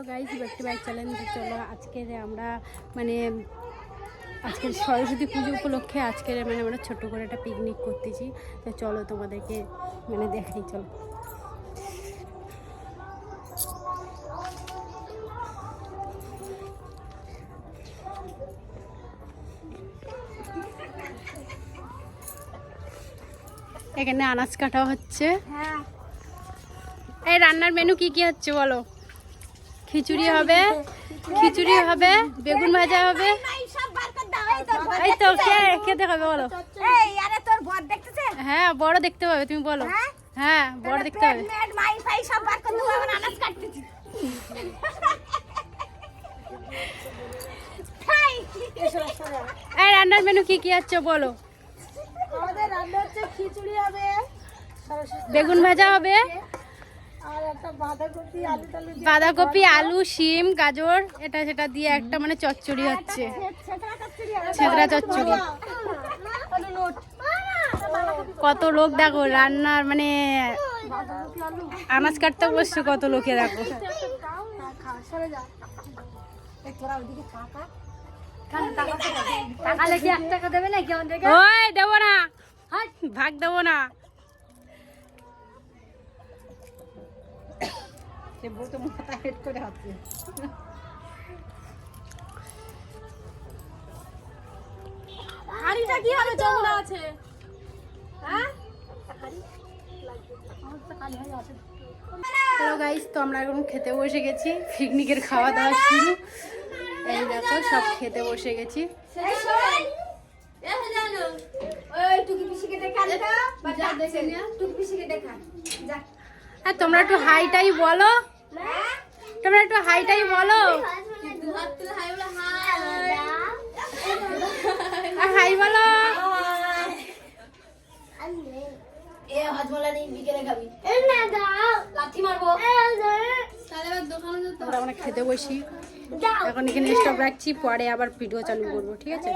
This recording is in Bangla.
হ্যালো গাইজ একটি বাইক চ্যালেঞ্জ চলো আজকের আমরা মানে আজকের সরস্বতী পুজো উপলক্ষে আজকের মানে আমরা ছোট করে একটা পিকনিক করতেছি। তো চলো তোমাদেরকে মানে দেখাই চলো। এখানে আনাজ কাটা হচ্ছে। এই রান্নার মেনু কি কি হচ্ছে বলো? খিচুড়ি হবে খিচুড়ি হবে বেগুন ভাজা হবে। এই তো কে খেতে হবে বলো। এই আরে তোর বর দেখতেছে? হ্যাঁ বড় দেখতে পাবে তুমি বলো। হ্যাঁ? হ্যাঁ বড় দেখতে। এই রান্নার মেনু কি কি হচ্ছে বলো। আমাদের রান্না হচ্ছে খিচুড়ি হবে বেগুন ভাজা হবে বাঁধাকপি আলু শিম গাজর এটা সেটা দিয়ে একটা মানে চচ্চড়ি হচ্ছে ছেঁচড়া চচ্চড়ি কত লোক দেখো রান্নার মানে আনাজ কাটতে বসছে কত লোকে দেখো কি এক টাকা দেবে নাকি হাড়িটা কি হবে? জমনা আছে। হ্যালো গাইস তো আমরা এখন খেতে বসে গেছি। পিকনিকের খাওয়া দাওয়া শুরু। এই দেখো সব খেতে বসে গেছি। আর তোমরা একটু হাইটাই বলো। তোমরা একটু হাই হাইটাই বলো। আর হাই বলো। এ হজমলা নেই বিকেলে খাবি। লাথি মারবো। আমরা আমরা খেতে বসি। এখন এখানে স্টপ রাখছি পরে আবার ভিডিও চালু করব ঠিক আছে?